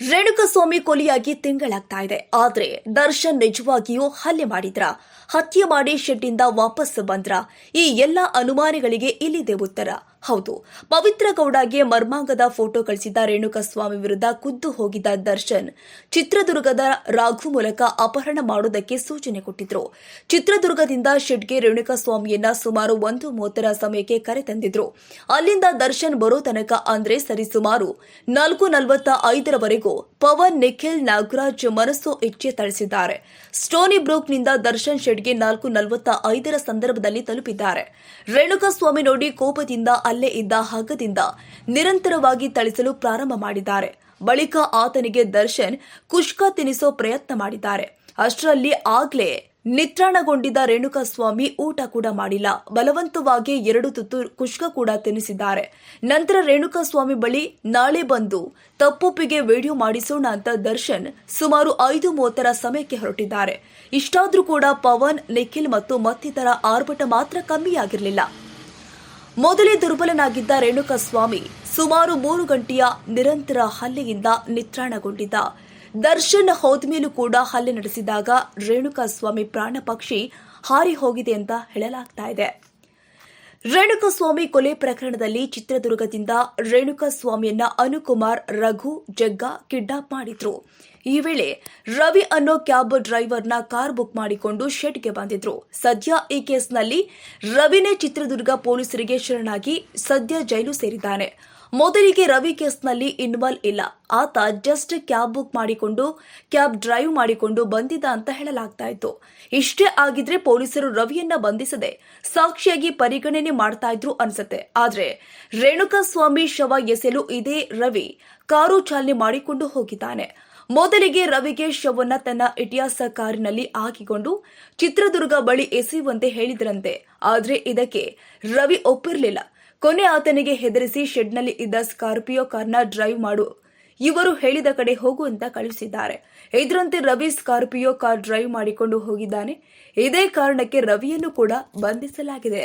ರೇಣುಕಸ್ವಾಮಿ ಕೊಲೆಯಾಗಿ ತಿಂಗಳಾಗ್ತಾ ಇದೆ. ಆದ್ರೆ ದರ್ಶನ್ ನಿಜವಾಗಿಯೂ ಹಲ್ಲೆ ಮಾಡಿದ್ರ? ಹತ್ಯೆ ಮಾಡಿ ಶೆಡ್ಡಿಂದ ವಾಪಸ್ ಬಂದ್ರ? ಈ ಎಲ್ಲ ಅನುಮಾನಗಳಿಗೆ ಇಲ್ಲಿದೆ ಉತ್ತರ. ಹೌದು. ಪವಿತ್ರ ಗೌಡಗೆ ಮರ್ಮಾಂಗದ ಫೋಟೋ ಕಳಿಸಿದ ರೇಣುಕಸ್ವಾಮಿ ವಿರುದ್ಧ ಖುದ್ದು ಹೋಗಿದ್ದ ದರ್ಶನ್. ಚಿತ್ರದುರ್ಗದ ರಾಘು ಮೂಲಕ ಅಪಹರಣ ಮಾಡುವುದಕ್ಕೆ ಸೂಚನೆ ಕೊಟ್ಟಿದ್ರು. ಚಿತ್ರದುರ್ಗದಿಂದ ಶೆಡ್ಗೆ ರೇಣುಕಸ್ವಾಮಿಯನ್ನ ಸುಮಾರು ಒಂದು ಮೂವತ್ತರ ಸಮಯಕ್ಕೆ ಕರೆ ತಂದಿದ್ರು. ಅಲ್ಲಿಂದ ದರ್ಶನ್ ಬರೋ ತನಕ ಅಂದ್ರೆ ಸರಿಸುಮಾರು ನಾಲ್ಕು ನಲವತ್ತ ಐದರವರೆಗೂ ಪವನ್, ನಿಖಿಲ್, ನಾಗರಾಜ್ ಮನಸ್ಸು ಇಚ್ಛೆ ತಳಿಸಿದ್ದಾರೆ. ಸ್ಟೋನಿ ಬ್ರೂಕ್ನಿಂದ ದರ್ಶನ್ ಶೆಡ್ಗೆ ನಾಲ್ಕು ನಲವತ್ತ ಐದರ ಸಂದರ್ಭದಲ್ಲಿ ತಲುಪಿದ್ದಾರೆ. ರೇಣುಕಸ್ವಾಮಿ ನೋಡಿ ಕೋಪದಿಂದ ಅಲ್ಲೇ ಇದ್ದ ಹಗ್ಗದಿಂದ ನಿರಂತರವಾಗಿ ಥಳಿಸಲು ಪ್ರಾರಂಭ ಮಾಡಿದ್ದಾರೆ. ಬಳಿಕ ಆತನಿಗೆ ದರ್ಶನ್ ಕುಷ್ಕ ತಿನ್ನಿಸೋ ಪ್ರಯತ್ನ ಮಾಡಿದ್ದಾರೆ. ಅಷ್ಟರಲ್ಲಿ ಆಗ್ಲೇ ನಿತ್ರಾಣಗೊಂಡಿದ್ದ ರೇಣುಕಾಸ್ವಾಮಿ ಊಟ ಕೂಡ ಮಾಡಿಲ್ಲ. ಬಲವಂತವಾಗಿ ಎರಡು ತುತ್ತು ಕುಷ್ಕ ಕೂಡ ತಿನ್ನಿಸಿದ್ದಾರೆ. ನಂತರ ರೇಣುಕಾಸ್ವಾಮಿ ಬಳಿ ನಾಳೆ ಬಂದು ತಪ್ಪೊಪ್ಪಿಗೆ ವಿಡಿಯೋ ಮಾಡಿಸೋಣ ಅಂತ ದರ್ಶನ್ ಸುಮಾರು ಐದು ಮೂವತ್ತರ ಸಮಯಕ್ಕೆ ಹೊರಟಿದ್ದಾರೆ. ಇಷ್ಟಾದ್ರೂ ಕೂಡ ಪವನ್, ನಿಖಿಲ್ ಮತ್ತು ಮತ್ತಿತರ ಆರ್ಭಟ ಮಾತ್ರ ಕಮ್ಮಿಯಾಗಿರಲಿಲ್ಲ. ಮೊದಲೇ ದುರ್ಬಲನಾಗಿದ್ದ ರೇಣುಕಸ್ವಾಮಿ ಸುಮಾರು ಮೂರು ಗಂಟೆಯ ನಿರಂತರ ಹಲ್ಲೆಯಿಂದ ನಿತ್ರಾಣಗೊಂಡಿದ್ದ. ದರ್ಶನ್ ಹೋದ್ಮೇಲೂ ಕೂಡ ಹಲ್ಲೆ ನಡೆಸಿದಾಗ ರೇಣುಕಸ್ವಾಮಿ ಪ್ರಾಣ ಪಕ್ಷಿ ಹಾರಿ ಹೋಗಿದೆ ಅಂತ ಹೇಳಲಾಗ್ತಾ ಇದೆ. ರೇಣುಕಸ್ವಾಮಿ ಕೊಲೆ ಪ್ರಕರಣದಲ್ಲಿ ಚಿತ್ರದುರ್ಗದಿಂದ ರೇಣುಕಸ್ವಾಮಿಯನ್ನ ಅನುಕುಮಾರ್, ರಘು, ಜಗ್ಗ ಕಿಡ್ನಾಪ್ ಮಾಡಿದ್ರು. ಈ ವೇಳೆ ರವಿ ಅನ್ನೋ ಕ್ಯಾಬ್ ಡ್ರೈವರ್ನ ಕಾರ್ ಬುಕ್ ಮಾಡಿಕೊಂಡು ಶೆಡ್ಗೆ ಬಂದಿದ್ರು. ಸದ್ಯ ಈ ಕೇಸ್ನಲ್ಲಿ ರವಿನೇ ಚಿತ್ರದುರ್ಗ ಪೊಲೀಸರಿಗೆ ಶರಣಾಗಿ ಸದ್ಯ ಜೈಲು ಸೇರಿದ್ದಾನೆ. ಮೊದಲಿಗೆ ರವಿ ಕೇಸ್ನಲ್ಲಿ ಇನ್ವಾಲ್ವ್ ಇಲ್ಲ. ಆತ ಜಸ್ಟ್ ಕ್ಯಾಬ್ ಬುಕ್ ಮಾಡಿಕೊಂಡು, ಕ್ಯಾಬ್ ಡ್ರೈವ್ ಮಾಡಿಕೊಂಡು ಬಂದಿದ್ದ ಅಂತ ಹೇಳಲಾಗ್ತಾ ಇತ್ತು. ಇಷ್ಟೇ ಆಗಿದ್ರೆ ಪೊಲೀಸರು ರವಿಯನ್ನ ಬಂಧಿಸದೆ ಸಾಕ್ಷಿಯಾಗಿ ಪರಿಗಣನೆ ಮಾಡ್ತಾ ಇದ್ರು ಅನ್ಸುತ್ತೆ. ಆದ್ರೆ ರೇಣುಕಸ್ವಾಮಿ ಶವ ಎಸೆಲು ಇದೇ ರವಿ. ಕಾರು ಚಾಲನೆ ಮಾಡಿಕೊಂಡು ಹೋಗಿದ್ದಾನೆ. ಮೊದಲಿಗೆ ರವಿಗೆ ಶವನ್ನ ತನ್ನ ಇಟಿಯಾಸ ಕಾರಿನಲ್ಲಿ ಹಾಕಿಕೊಂಡು ಚಿತ್ರದುರ್ಗ ಬಳಿ ಎಸೆಯುವಂತೆ ಹೇಳಿದ್ರಂತೆ. ಆದರೆ ಇದಕ್ಕೆ ರವಿ ಒಪ್ಪಿರಲಿಲ್ಲ. ಕೊನೆ ಆತನಿಗೆ ಹೆದರಿಸಿ ಶೆಡ್ನಲ್ಲಿ ಇದ್ದ ಸ್ಕಾರ್ಪಿಯೋ ಕಾರ್ನ ಡ್ರೈವ್ ಮಾಡು, ಇವರು ಹೇಳಿದ ಕಡೆ ಹೋಗು ಅಂತ ಕಳಿಸಿದ್ದಾರೆ ಇದರಂತೆ ರವಿ ಸ್ಕಾರ್ಪಿಯೋ ಕಾರ್ ಡ್ರೈವ್ ಮಾಡಿಕೊಂಡು ಹೋಗಿದ್ದಾನೆ. ಇದೇ ಕಾರಣಕ್ಕೆ ರವಿಯನ್ನು ಕೂಡ ಬಂಧಿಸಲಾಗಿದೆ.